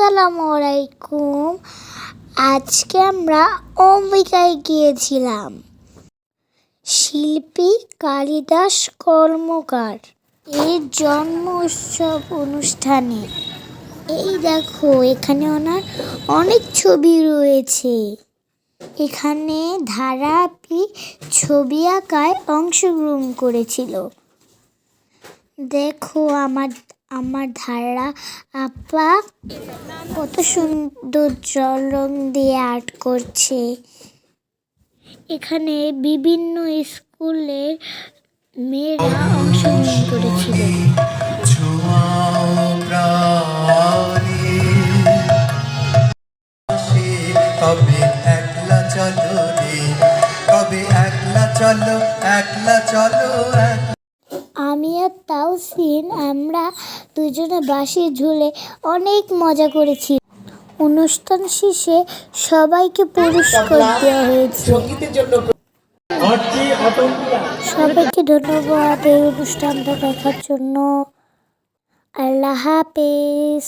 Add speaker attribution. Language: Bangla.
Speaker 1: আসসালামু আলাইকুম। আজকে আমরা অম্বিকায় গিয়েছিলাম। শিল্পী কালিদাস কর্মকার, এর জন্ম উৎসব অনুষ্ঠানে। এই দেখো, এখানে ওনার অনেক ছবি রয়েছে। এখানে ধারা আপি ছবি আঁকায় অংশগ্রহণ করেছিল। দেখো আমার আমার ধারা, আপা কত সুন্দর জল রং দিয়ে আর্ট করছে। এখানে বিভিন্ন স্কুলের মেয়েরা অংশগ্রহণ করেছিল।
Speaker 2: একলা চলো একলা চলো একলা চলো
Speaker 1: তাওসিন আমরা দুজনে বাসে ঝুলে অনেক মজা করেছি। অনুষ্ঠান শেষে সবাইকে পুরস্কার দেওয়া হয়েছে। সবাইকে ধন্যবাদ এই অনুষ্ঠানটা দেখার জন্য। আল্লাহ হাফেজ।